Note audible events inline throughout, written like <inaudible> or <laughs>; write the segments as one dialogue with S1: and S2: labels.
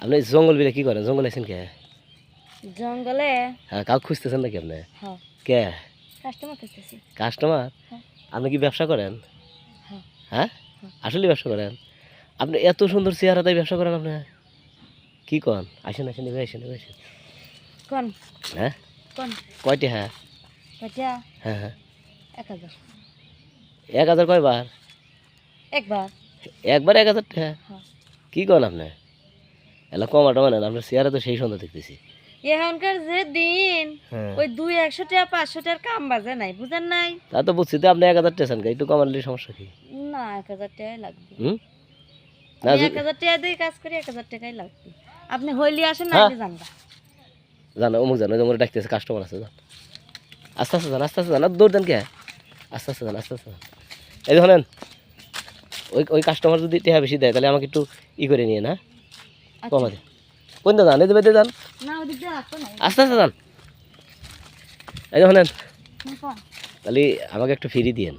S1: আপনি জঙ্গল বিলে কি করেন? জঙ্গল আছেন কে?
S2: জঙ্গলে?
S1: হ্যাঁ কাউ খুঁজতেছেন নাকি আপনি? কে?
S2: কাস্টমার।
S1: আপনি কি ব্যবসা করেন?
S2: হ্যাঁ।
S1: আসলে ব্যবসা করেন? আপনি এত সুন্দর চেহারা তাই ব্যবসা করেন আপনি? কি কন? আসেন আসেন এবার আসেন এবার আসেন।
S2: কোন?
S1: হ্যাঁ?
S2: কোন?
S1: কয়টি হ্যাঁ? হ্যাঁ হ্যাঁ।
S2: এক হাজার।
S1: এক হাজার কয়বার?
S2: একবার।
S1: একবার এক হাজার টাকা
S2: হ্যাঁ।
S1: কি কন আপনি? এলা মানে আপনার তো সেই সুন্দর দেখতেছি।
S2: এখনকার যে দিন
S1: হ্যাঁ।
S2: ওই দুই একশো টাকা পাঁচশো টাকার কাম বাজে নাই বুঝেন নাই?
S1: তা তো বুঝছি তো আপনি এক হাজার টেছেন একটু কমালে সমস্যা কি?
S2: না এক হাজার টাকাই লাগবে।
S1: হুম? না
S2: এক হাজার টাকা দিয়ে কাজ করি এক হাজার টাকাই লাগবে। আপনি হইলি আসেন না
S1: হ্যাঁ।
S2: জানবা।
S1: জানো অমুক জানো যে ডাকতেছে কাস্টমার আছে জান। আস্তে আস্তে যান আস্তে আস্তে যান দৌড় দেন কে? আস্তে আস্তে যান আস্তে আস্তে যান এই দেখেন ওই ওই কাস্টমার যদি টেহা বেশি দেয় তাহলে আমাকে একটু ই করে নিয়ে না?
S2: আচ্ছা।
S1: কমা দে। কোন দাদা এই দেবে যান
S2: না ওদিক দিয়ে রাখতো না
S1: আস্তে আস্তে যান এই তাহলে আমাকে একটু ফ্রি দিয়েন।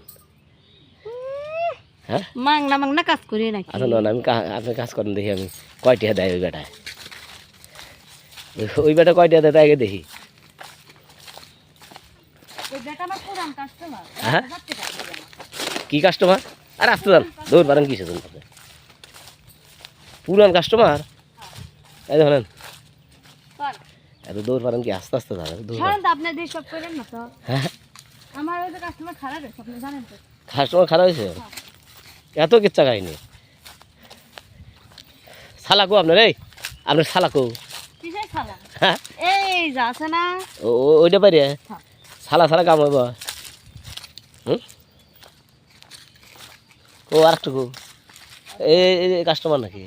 S1: হ্যাঁ?
S2: মাংনা মাংনা কাজ করি নাকি?
S1: আচ্ছা না না, আমি আপনি কাজ করেন দেখি আমি। কয় দেয় ওই বেটায়? ওই- ওই বেটা দেয় তাই আগে দেখি। হ্যাঁ? কি কাস্টমার আর আসতে যান দৌড় পারেন কিসে জন্য? পুরান কাস্টমার এই দেখেন এত দৌড় পারেন কি? আস্তে আস্তে দৌড়
S2: দিয়ে সব করেন না তো।
S1: হ্যাঁ।
S2: আমার ওই কাস্টমার খারাপ হয়েছে আপনি জানেন তো।
S1: কাস্টমার খারাপ হয়েছে? এত কিচ্ছা সালাকো আপনার এই? আপনার সালাকো
S2: কিসের
S1: হ্যাঁ।
S2: এই যা আছে না।
S1: ও- ও- ওইটা পারি
S2: হ্যাঁ।
S1: সালা সালা কাম হইব। ও আর একটু এই কাস্টমার নাকি?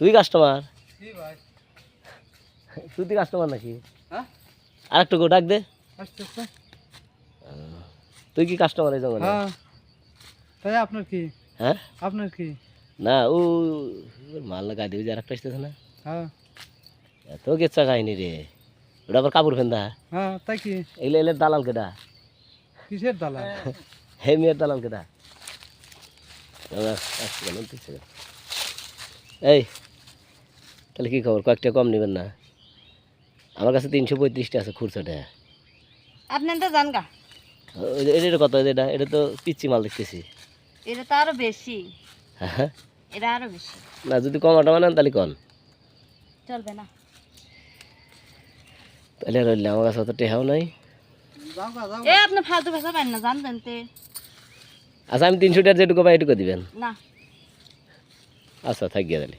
S1: তুই কাস্টমার তুই তুই কাস্টমার নাকি?
S3: হ্যাঁ?
S1: আর একটু ডাক দে। তুই কি কাস্টমার এই জঙ্গলে
S3: হ্যাঁ। তাই আপনার কি?
S1: হ্যাঁ?
S3: আপনার কি?
S1: না ও মাল লাগা দিবি আর একটা আসতেছে না।
S3: হ্যাঁ।
S1: এত কেচ্ছা খাইনি রে। ওটা আবার কাপড় ফেন্দা।
S3: হ্যাঁ তাই কি?
S1: এগুলো এলে দালাল কেটা
S3: কিসের দালা <laughs>
S1: হে মেয়ের দালাল কেটা? এই তাহলে কী খবর? কয়েকটা কম নেবেন না। আমার কাছে তিনশো পঁয়ত্রিশটা আছে খুরসাটা
S2: আপনি তো জান গা
S1: এটা কত? এটা এটা তো পিচ্ছি মাল দেখতেছি।
S2: এটা তো আরও বেশি।
S1: হ্যাঁ?
S2: এটা আরও বেশি।
S1: না যদি কমাটা বানান তাহলে কন।
S2: চলবে না।
S1: তাহলে আর আমার কাছে অত টেহাও নাই।
S2: এ আপনি ফালতু ভাষা না জানতেন তে।
S1: আচ্ছা আমি তিনশো টাকার যেটুকু পাই এটুকু দিবেন।
S2: না।
S1: আচ্ছা থাক গিয়ে তাহলে।